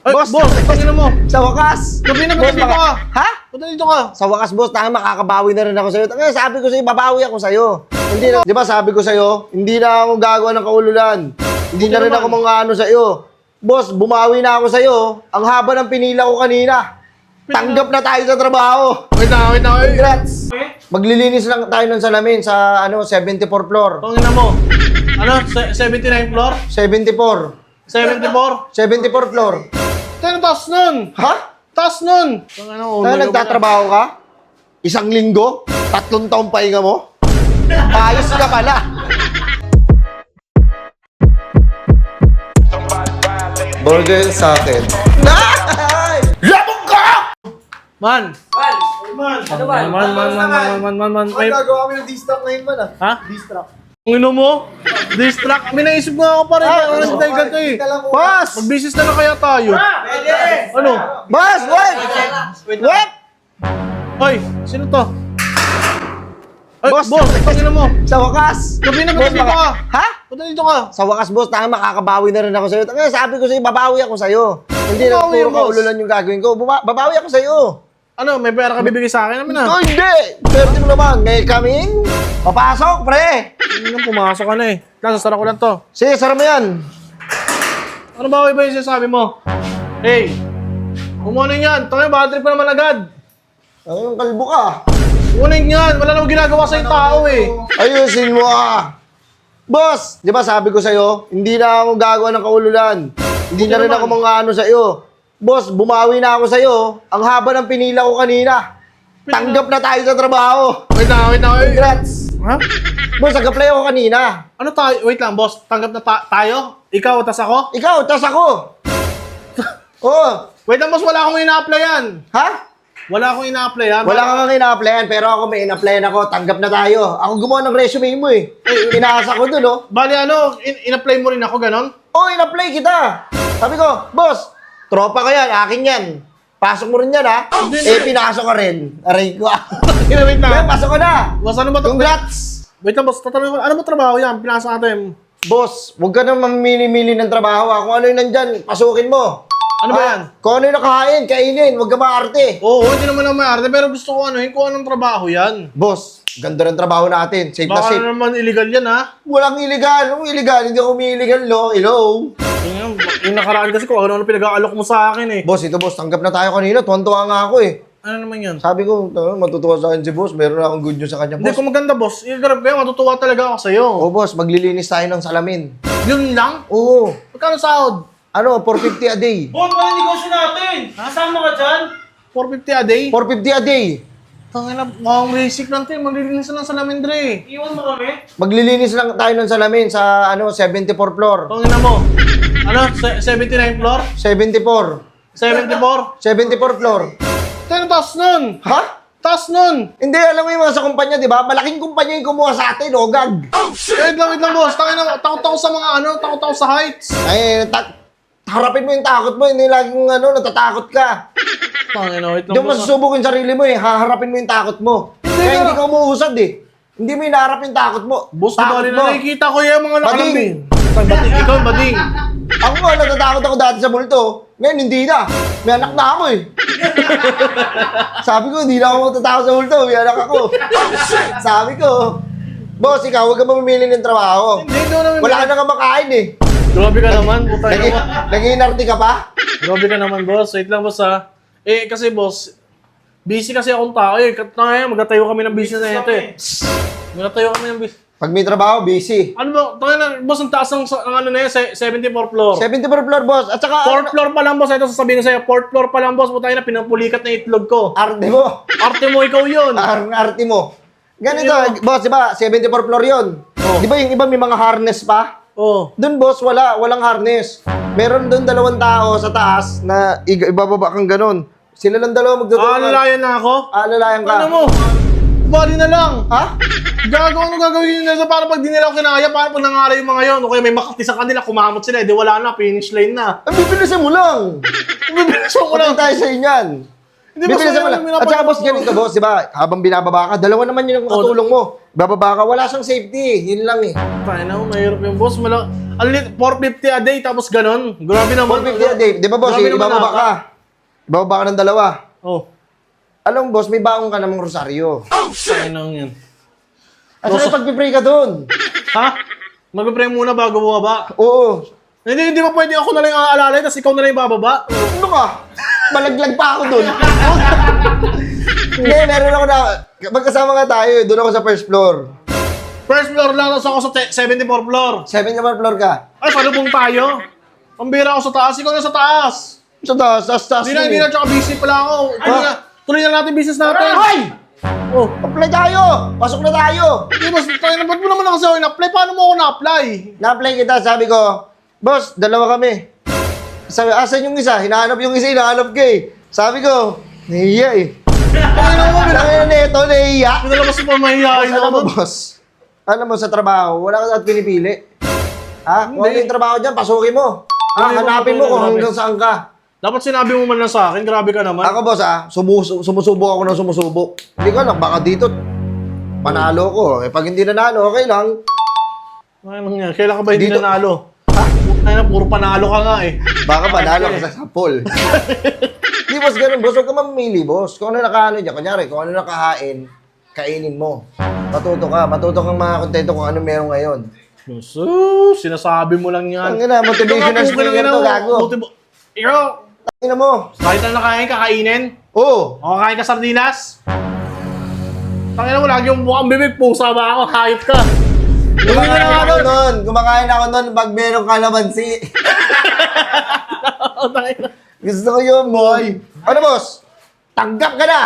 Ay, Boss, boss, tangina mo. Sa wakas! Gabi na, Boss, dito ka? Ha? Ba't dito ka? Sa wakas, boss, tanga makakabawi na rin ako sa'yo. Tanga, sabi ko sa'yo, babawi ako sa'yo. Hindi na, di ba sabi ko sa'yo, hindi na ako gagawa ng kaululan. Hindi na rin naman. ako mga ano sa'yo. Boss, bumawi na ako sa'yo. Ang haba ng pinila ko kanina. Tanggap na tayo sa trabaho. Wait na, wait na. Wait. Congrats! Maglilinis lang tayo ng salamin sa ano 74 floor. Tangina mo. Ano? Se- 79 floor? 74. 74? 74 floor. Tayo taas nun. Ha? Taas nun. Kaya nagtatrabaho ka? Isang linggo? Tatlong taong pahinga mo? Ayos ka pala. Burger sa akin. Ay! Labog ka! Man. Man, Ano ba? Man, man, man, man, man, man, man. May... gagawa kami ng distract ngayon man ah. Ha? Distract. Ang ino mo? Distract. May naisip nga ako pa rin. Ah, Ano ano? dahil ganito eh. Boss! Mag-business na lang kaya tayo. Ano? Boss! What? What? Hoy, sino to? Ay, Boss! boss, tangina mo. Sa wakas! Gabi na, Boss, ba't dito maka- ka? Ha? Ba't dito ka? Sa wakas, boss, tanga makakabawi na rin ako sa'yo. Tanga, sabi ko sa'yo, babawi ako sa'yo. Hindi na puro kaululan yung gagawin ko. Babawi ako sa'yo. Ano, may pera ka bibigay sa akin naman Oh, ah. hindi! Swerte mo naman. Ngayon kaming papasok, pre. Hindi nang pumasok ka na eh. Lang, sasara ko lang to. Sige, sara mo yan. Ano ba iba yung sinasabi mo? Hey, kumunin yan. Tangin, bad trip pa naman agad. Ay, yung kalbo ka. Kumunin yan. Wala namang ginagawa sa tao eh. Ayusin mo ah. Boss, di ba sabi ko sa'yo, hindi na ako gagawa ng kaululan. Hindi na rin naman. ako mga ano sa'yo. Boss, bumawi na ako sa'yo. Ang haba ng pinila ko kanina. Tanggap na tayo sa trabaho. Wait na, wait na. Wait. Congrats. Ha? Boss, nag-apply ako kanina. Ano tayo? Wait lang, boss. Tanggap na ta- tayo? Ikaw, tas ako? Ikaw, tas ako. Oo. Wait lang, boss. Wala akong ina-applyan. Ha? Wala akong ina-applyan. Wala kang ina-applyan, pero ako may ina-applyan ako. Tanggap na tayo. Ako gumawa ng resume mo eh. Inaasa ko dun, oh. Bali ano, in- in-apply mo rin ako, ganon? Oh, in-apply kita. Sabi ko, boss, tropa ko yan, akin yan. Pasok mo rin yan, ha? Eh, pinasok ka rin. Aray ko. Wait, wait Kaya, na. pasok ko na. Boss, ano ba to? Congrats! Wait lang, boss. Tatanungin ko, ano ba trabaho yan? Pinasa natin. Boss, huwag ka na mamimili-mili ng trabaho, ha? Kung ano yung nandyan, pasukin mo. Ano ba Ah, yan? Kung ano yung nakahain, kainin. Huwag ka maarte. Oo, hindi naman ako may arte, pero gusto ko ano, kung anong trabaho yan. Boss, ganda ng trabaho natin. Safe na Baka safe. naman illegal yan, ha? Walang illegal. Anong illegal? Hindi ako illegal, no? Hello? Yung, yung nakaraan kasi ko, ano-ano pinag-aalok mo sa akin, eh. Boss, ito boss, tanggap na tayo kanina. Tuwan-tuwa nga ako eh. Ano naman yan? Sabi ko, "Tama, matutuwa sa akin si boss. Meron na akong good news sa kanya, Hindi, boss. kung maganda, boss, i-grab kayo, matutuwa talaga ako sa'yo. Oo, boss, maglilinis tayo ng salamin. Yun lang? Oo. Magkano sahod? Ano, 450 a day. Bon, ano negosyo natin? Kasama ka dyan? 450 a day? 450 a day. Tangina, mukhang basic lang to, eh. maglilinis na lang sa lamin, Dre. Iwan mo kami? Maglilinis lang tayo ng salamin sa ano 74 floor. Tangina mo. Ano, se- 79 floor? 74. 74? 74 floor. Tayo taas nun! Ha? Taas nun! Hindi, alam mo yung mga sa kumpanya, di ba? Malaking kumpanya yung kumuha sa atin, oh, gag. Wait lang, wait lang, boss. Tangina, takot ako sa mga ano, takot ako sa heights. Ay, ta- harapin mo yung takot mo, hindi laging ano, natatakot ka. Tangina, wait Hindi lang, mo boss. masusubok yung sarili mo eh, haharapin mo yung takot mo. Hindi Kaya hindi ka umuusad eh. Hindi mo hinaharap yung takot mo. Boss, di ba na nakikita ko yung mga Bading. nakalamin? Bading, ikaw, bading. Ako nga, natatakot ako dati sa multo. Ngayon, hindi na. May anak na ako eh. Sabi ko, hindi na ako matatakot sa multo. May anak ako. Sabi ko, Boss, ikaw, huwag ka mamimili ng trabaho. Hindi, naman. Wala ka na kamakain eh. Grabe ka naman, putay Naging, naman. naging inarte ka pa? Grabe ka naman, boss. Wait lang, boss, ha. Eh, kasi, boss, busy kasi akong tao, eh. Kaya magtatayo kami ng business na ito, eh. Magtatayo kami ng business. Pag may trabaho, busy. Ano ba, tayo na, boss, ang taas ng, ang ano na yan, se- 74 floor. 74 floor, boss. At saka, Fourth floor pa lang, boss. Ito sasabihin ko sa'yo, fourth floor pa lang, boss. Putay na, pinapulikat na itlog ko. arte mo. Arte mo, ikaw yun. Ar arte mo. Ganito, Hindi boss, di ba? 74 floor yun. Oh. Di ba yung iba may mga harness pa? Oh. Doon, boss, wala. Walang harness. Meron doon dalawang tao sa taas na ibababa kang ganun. Sila lang dalawa magdudulungan. Aalalayan na ako. Aalalayan ka. Ano mo? Bali na lang. Ha? Gagawa ano gagawin nila para pag di nila ako kinaya, para pag nangaray yung mga yon, o kaya may makati sa kanila, kumamot sila, eh, di wala na, finish line na. Ang bibilisan mo lang. Bibilisan ko lang. Patay tayo sa inyan. Hindi ba Bibilisan sa'yo mo lang. At saka, boss, ganito, boss, di ba? Habang binababa ka, dalawa naman yun ang katulong mo. bababa ka, wala siyang safety eh. Yun lang eh. Na, mahirap yung boss. Mala, alit, 450 a day, tapos ganon. Grabe naman. 450 a day. Di ba boss, Grabe eh, naman ibababa ka. Ibababa ka ng dalawa. Oh, Alam mo boss, may baong ka namang rosaryo. tayo na yan. Asa na pagpipray ka dun? Ha? Mag-pray muna bago bumaba. Oo. Hindi, hindi ba pwede ako na lang ang aalalay, tapos ikaw na lang yung bababa? Ano ka? Malaglag pa ako dun. Hindi, meron ako na... Magkasama nga tayo, doon ako sa first floor. First floor lang, tapos ako sa te- 74 floor. Seven naman floor ka. Ay, palubong tayo. Pambira ako sa taas, ikaw na sa taas. Sa taas, taas, taas. Hindi na, yun hindi eh. na, tsaka busy pala ako. Tuloy na, tuloy na natin business natin. Hoy! Oh, Apply tayo! Pasok na tayo! di ba, tayo na, ba't mo naman kasi ako in-apply? Paano mo ako na-apply? Na-apply kita, sabi ko, Boss, dalawa kami. Sabi, asan yung isa? Hinahanap yung isa, hinahanap ka eh. Sabi ko, nahiya eh. Ay, naman mo, Kailangan na nito, nahiya. pinalabas mo mahihayin Alam ako. mo, boss, alam mo, sa trabaho, wala ka dapat pinipili. Ha? Kung ano yung trabaho dyan, pasukin mo. Ha? Hindi Hanapin mo kung hanggang saan ka. Dapat sinabi mo man lang sa akin, grabe ka naman. Ako, boss, ha? Sumus sumusubok ako ng sumusubok. Hindi ko alam, baka dito, panalo ko. Eh, pag hindi nanalo, okay lang. Ay, nang yan, kailan ka ba hindi Dito- nanalo? Ay, na, puro panalo ka nga eh. Baka panalo ka sa sapol. Hindi, boss, ganun, boss. Huwag ka mamili, boss. Kung ano nakaano dyan, kunyari, kung ano nakahain, kainin mo. Matuto ka. Matuto kang makakontento kung ano meron ngayon. So, sinasabi mo lang yan. Ang ina, motivational speaker to, gago. Ikaw, Tingnan mo. kahit na nakain, kakainin. Oo. O kakain ka sardinas. Tangina mo, lagi yung mukhang bibig, pusa ba ako? Hayop ka. Kumakain ako nun. Kumakain ako nun pag meron kalamansi. Tangina. Gusto ko yun, boy. Ano, boss? Tanggap ka na.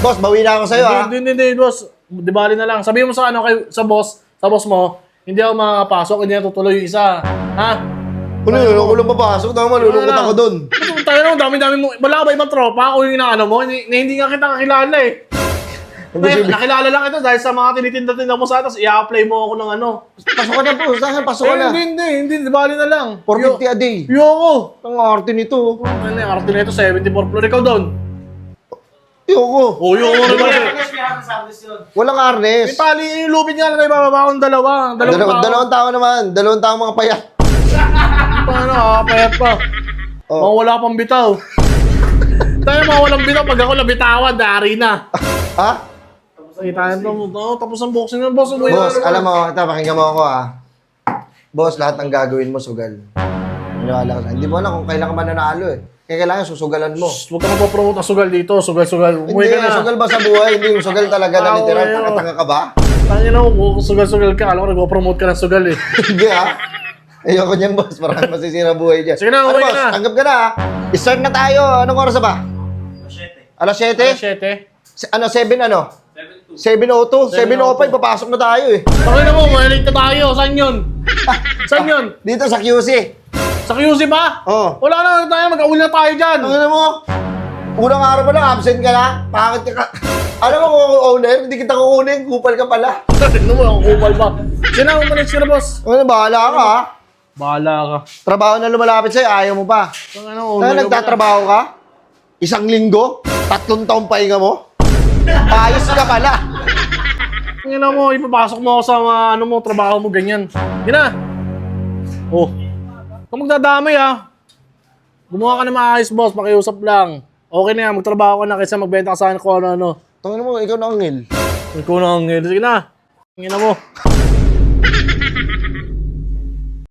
Boss, bawi na ako sa'yo, ha? Hindi, hindi, hindi, boss. Di bali na lang. Sabihin mo sa ano kay sa boss, sa boss mo, hindi ako makakapasok, hindi na tutuloy yung isa. Ha? Ano yun? Ako lang papasok. Tama, malulungkot ako dun. Ito, tayo naman, dami-dami mo. Wala ka ba ibang tropa? Ako yung inaano mo, hindi, na hindi nga kita kakilala eh. Hindi, Ay, sige. nakilala lang ito dahil sa mga tinitinda-tinda mo sa atas, i-apply mo ako ng ano. Pasok ka na, boss. Saan? Pasok ka Eh, na. hindi, hindi, hindi, di bali na lang. 450 a day. Yoko. Ang arte nito. Ano yung arte na ito, 74 floor. Ikaw doon. Yoko. Oh, yoko na Wala naman. ka kasi ako sa alis yun. Walang May tali, yung lupit nga lang tayo bababa akong dalawa. Dalawang Dalawang, tao. dalawang tao naman. Dalawang tao mga payat. Paano, ah, payat pa. Oh. Mga wala pang bitaw. tayo mga walang bitaw, pag ako nabitawan, dari na. Ha? Ay, tayo na, oh, tapos ang boxing ng boss. Umuwi Boss, na, alam mo, ito, pakinggan mo ako, ha? Boss, lahat ng gagawin mo, sugal. Maniwala ka sa Hindi mo alam kung kailan ka mananalo, eh. Kaya kailangan susugalan mo. Huwag ka mapapromote ng sugal dito, sugal-sugal. Umuwi Hindi, ka na. sugal ba sa buhay? Hindi yung sugal talaga na Ah, literal. okay, oh. Takatanga ka ba? Tangin na mo, kung sugal-sugal ka, alam ko nag-promote ka ng sugal eh. Hindi, ha? Ayoko niyan, boss. Marami masisira buhay dyan. Sige na, ano, uwi boss? na. Tanggap ka na, ha? I-start na tayo. Anong oras na ba? Alas 7? Alas 7. Se- ano, 7 ano? 7.02? 7.05, papasok na tayo eh. Tangin na mo, malate na tayo. Saan yun? Saan yun? Dito sa QC. Sa QC ba? Oh. Wala na tayo, mag-aul na tayo dyan. Ina mo, unang araw pa lang, absent ka na. Bakit ka? Alam mo kung ako owner, hindi kita kukunin, kupal ka pala. Ano mo, ang kupal pa. Sino ang umalis ka na, boss? Ano, bahala ka ha. Bahala ka. Trabaho na lumalapit sa'yo, ayaw mo pa. Na mo, Kaya nagtatrabaho ka? Isang linggo? Tatlong taong pahinga mo? Ayos ka pala. Na mo, ipapasok mo ako sa mga, ano mo, trabaho mo, ganyan. Yun na. Oh. Kung magdadamay ah. Gumawa ka na maayos, boss. Pakiusap lang. Okay na yan, magtrabaho ka na kaysa magbenta ka sa akin kung ano-ano. Tangin mo, ikaw na angel. Ikaw na ang Sige na. Na mo.